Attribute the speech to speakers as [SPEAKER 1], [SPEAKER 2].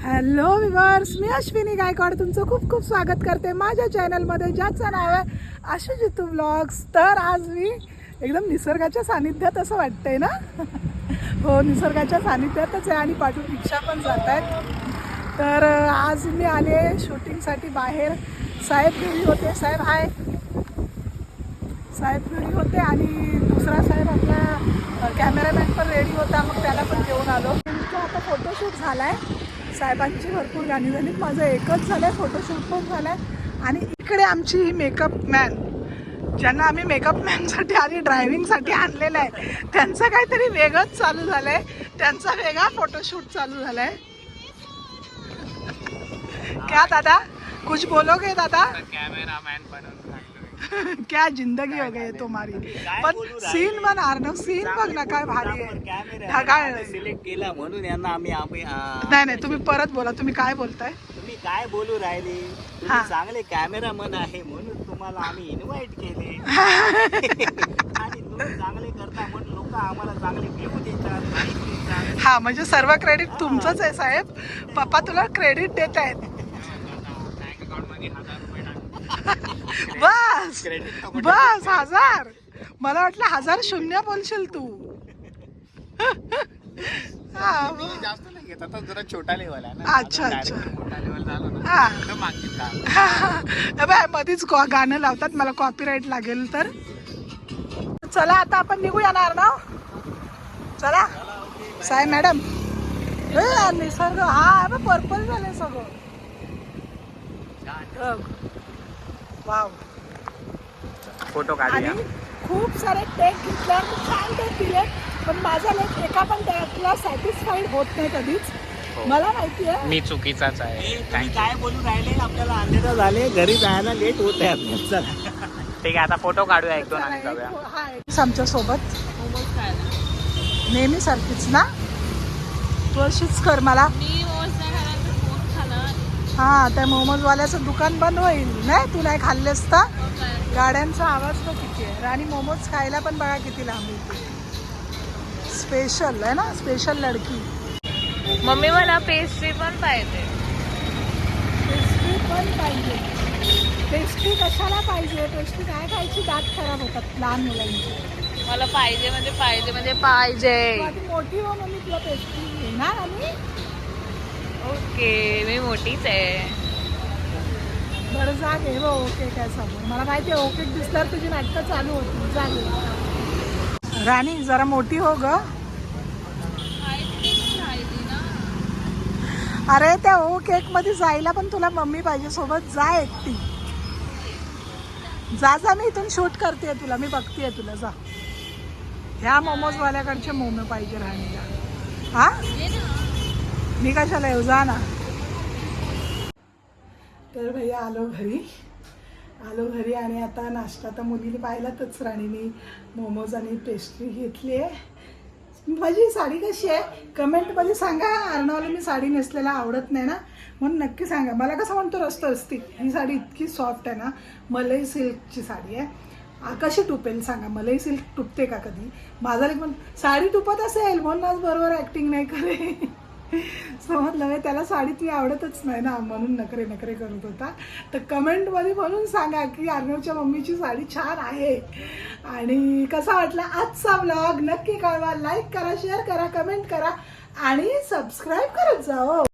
[SPEAKER 1] Hello viewers मी अश्विनी गायकवाड. तुमचं खूप खूप स्वागत करते माझ्या चॅनलमध्ये ज्याचं नाव आहे आशू जितू ब्लॉग्स तर आज मी एकदम निसर्गाच्या सानिध्यात असं वाटतंय ना? हो निसर्गाच्या सानिध्यातच आहे आणि पाठून रिक्षा पण जात आहेत तर आज मी आले शूटिंगसाठी बाहेर. साहेब घरी होते. साहेब हाय साहेब घरी होते आणि दुसरा साहेब आपला कॅमेरामॅन पण रेडी होता. मग त्याला पण घेऊन आलो. आता फोटोशूट झाला आहे साहेबांची भरपूर गाणी झाली माझं एकच झालं आहे फोटोशूट पण झालं आहे आणि इकडे आमची ही मेकअप मॅन ज्यांना आम्ही मेकअप मॅनसाठी आणि ड्रायव्हिंगसाठी आणलेलं आहे त्यांचं काहीतरी वेगळंच चालू झालं आहे त्यांचा वेगळा फोटोशूट चालू झाला आहे क्या दादा? कुछ बोलोगे दादा?
[SPEAKER 2] कॅमेरामॅन बनून
[SPEAKER 1] क्या जिंदगी हो गई तुम्हारी। पण? सीन बन अर्णव सीन बघ ना काय भारी आहे. ढगाळ
[SPEAKER 2] सिलेक्ट केला म्हणून यांना आम्ही आम्ही
[SPEAKER 1] नाही नाही तुम्ही परत बोला तुम्ही काय बोलताय?
[SPEAKER 2] तुम्ही काय बोलू राहिले?
[SPEAKER 1] हा.
[SPEAKER 2] तुम्ही चांगले कॅमेरामन आहे म्हणून तुम्हाला आम्ही इन्व्हाइट केले. आणि तुम्ही चांगले करता म्हणून लोक आम्हाला चांगले व्ह्यू देतात.
[SPEAKER 1] हा म्हणजे सर्व क्रेडिट तुमचंच आहे साहेब. पप्पा तुला क्रेडिट देत आहेत. बस. बस हजार. मला वाटलं हजार शून्य बोलशील तू. हा, मग.
[SPEAKER 2] जास्त नाही घेत. आता जरा छोटा लेवल आहे ना.
[SPEAKER 1] अच्छा, अच्छा.
[SPEAKER 2] direct मोठा लेवल झालो ना
[SPEAKER 1] हा.
[SPEAKER 2] तर मागतील का?
[SPEAKER 1] हे बाय मध्येच गाणं लावतात. मला कॉपीराईट लागेल तर. चला आता आपण निघूया ना अर्णव चला. साय मॅडम. निसर्ग. हा पर्पल झालंय सगळं. वाव.
[SPEAKER 2] फोटो
[SPEAKER 1] आणि खूप सारे टेक घेतले खूप छान टेक दिले. पण माझा लेख एका पण टेकला सॅटिस्फाईड होत नाही कधीच. मला माहिती आहे.
[SPEAKER 3] मी चुकीचाच आहे.
[SPEAKER 2] तुम्ही काय बोलू राहिले? आपल्याला अंधेरा झाले. घरी जायला लेट होत आहे आपल्याला. चला.
[SPEAKER 3] ठीक आहे आता फोटो काढूया एक दोन आणि जाऊया.
[SPEAKER 1] हा, आमच्यासोबत नेहमी सारखीच ना? तू अशीच कर मला. हा त्या मोमोज वाल्याचं दुकान बंद होईल नाही तू नाही खाल्लेस तर? गाड्यांचा आवाज तो किती आहे? आणि मोमोज खायला पण बघा किती लांब स्पेशल आहे ना स्पेशल लडकी.
[SPEAKER 4] मम्मी मला पेस्ट्री पण पाहिजे.
[SPEAKER 1] पेस्ट्री पण पाहिजे. पेस्ट्री कशाला पाहिजे? पेस्ट्री काय खायची? दात खराब होतात लहान मुलांची.
[SPEAKER 4] मला पाहिजे म्हणजे पाहिजे म्हणजे पाहिजे.
[SPEAKER 1] मोठी हो मग मी तुला पेस्ट्री घेणार आणि
[SPEAKER 4] ओके मोठीच आहे.
[SPEAKER 1] बरं जा घे बघ ओके काय समोर मला माहिती आहे ओके दिसल्यावर तुझी नाटकं चालू होती जा घे राणी जरा मोठी हो ग. अरे त्या ओ केकमध्ये जायला पण तुला मम्मी पाहिजे. सोबत जा एकटी. जा जा मी इथून शूट करते तुला. मी बघतेय तुला. जा. ह्या मोमोज वाल्याकडचे मोमो पाहिजे राणीला. हा? मी कशाला येऊ? जा ना. तर भैया आलो घरी. आलो घरी आणि आता नाश्ता तर मुलीने पाहिलातच. राणीने मोमोज आणि पेस्ट्री घेतली आहे. माझी साडी कशी आहे? कमेंटमध्ये सांगा. अर्णवला मी साडी नेसलेला आवडत नाही ना? म्हणून नक्की सांगा. मला कसं म्हणतो रस्त असती. ही साडी इतकी सॉफ्ट आहे ना? मलई सिल्कची साडी आहे. कशी टुपेल सांगा. मलई सिल्क टुपते का कधी? माझा एक पण साडी टुपत असेल. म्हणून आज बरोबर ॲक्टिंग नाही करे. समजलं नाही. त्याला साडी ती आवडतच नाही ना म्हणून नखरे नखरे करत होता. तर कमेंटमध्ये म्हणून सांगा की अर्णवच्या मम्मीची साडी छान आहे. आणि कसा वाटला आजचा ब्लॉग नक्की कळवा. लाईक करा शेअर करा कमेंट करा. आणि सबस्क्राईब करत जा हो